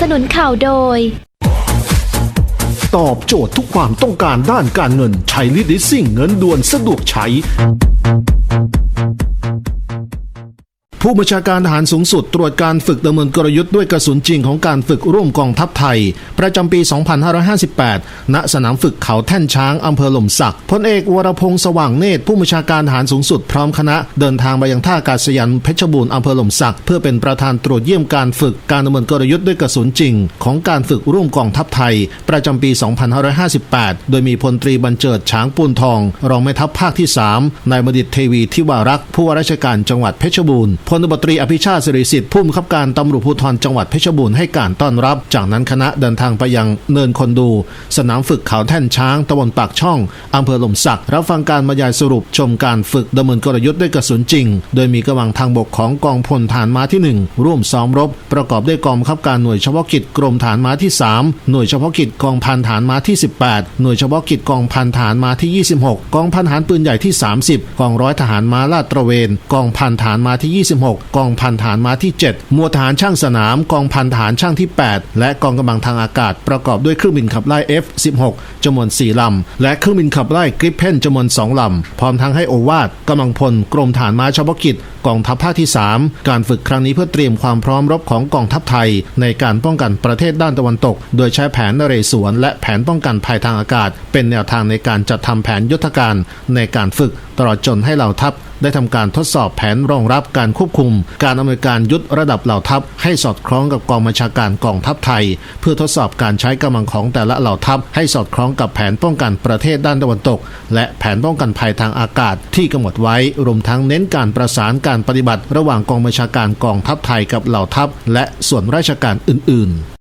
สนุนข่าวโดย ตอบโจทย์ทุกความต้องการด้านการเงินใช้ลิดิซิ่งเงินด่วนสะดวกใช้ ผู้บัญชาการทหารสูงสุดตรวจการฝึกดำเนินกลยุทธ์ด้วยกระสุนจริงของการฝึกร่วมกองทัพไทย ประจำปี 2558 ณ สนามฝึกเขาแท่นช้างอำเภอหล่มสักพลเอกวรพงษ์สว่างเนตรผู้บัญชาการทหารสูงสุดพร้อมคณะเดินทางไปยังท่าอากาศยานเพชรบูรณ์อำเภอหล่มสักเพื่อเป็นประธานตรวจเยี่ยมการฝึกการดำเนินกลยุทธ์ด้วยกระสุนจริง ของการฝึกร่วมกองทัพไทย ประจำปี 2558 โดยมีพลตรีบรรเจิดช้างปูนทอง รองแม่ทัพภาคที่3นายบดิตเทวีทิวารักษ์ผู้ว่าราชการจังหวัดเพชรบูรณ์ลตบตรีอภิชาติสิริสิทธิ์ผู้บังคับการตำรวจภูธรจังหวัดเพชรบูรณ์ให้การต้อนรับ จากนั้นคณะเดินทางไปยังเนินคนดู สนามฝึกเขาแท่นช้างตำบลปากช่องอำเภอหล่มสักรับฟังการบรรยายสรุปชมการฝึกดำเนินกลยุทธ์ด้วยกระสุนจริง โดยมีกำลังทางบกของกองพลฐานม้าที่ 1 ร่วมซ้อมรบ ประกอบด้วยกองบังคับการหน่วยเฉพาะกิจกรมฐานม้าที่ 3 หน่วยเฉพาะกิจกองพันฐานม้าที่ 18 หน่วยเฉพาะกิจกองพันฐานม้าที่ 26 กองพันฐานปืนใหญ่ที่ 30 กองร้อยทหารม้าลาดตระเวน กองพันฐานม้าที่ 26กองพันฐานม้าที่7หมวดทหารช่างสนาม กองพันฐานช่างที่ 8 และกองกำลังทางอากาศ ประกอบด้วยเครื่องบินขับไล่ F16 จำนวน 4 ลำ และเครื่องบินขับไล่กริปเพนจำนวน 2 ลำ พร้อมทั้งให้โอวาดกำลังพลกรมฐานม้าเฉพาะกิจ กองทัพภาคที่ 3 การฝึกครั้งนี้เพื่อเตรียมความพร้อมรบของกองทัพไทย ในการป้องกันประเทศด้านตะวันตก โดยใช้แผนนเรศวร และแผนป้องกันภัยทางอากาศ เป็นแนวทางในการจัดทำแผนยุทธการในการฝึกตลอดจนให้เหล่าทัพได้ทำการทดสอบแผนรองรับการควบคุม การอำนวยการยุทธระดับเหล่าทัพ ให้สอดคล้องกับกองบัญชาการกองทัพไทย เพื่อทดสอบการใช้กำลังของแต่ละเหล่าทัพ ให้สอดคล้องกับแผนป้องกันประเทศด้านตะวันตก และแผนป้องกันภัยทางอากาศที่กำหนดไว้รวมทั้งเน้นการประสานการปฏิบัติระหว่างกองบัญชาการกองทัพไทยกับเหล่าทัพและส่วนราชการอื่นๆ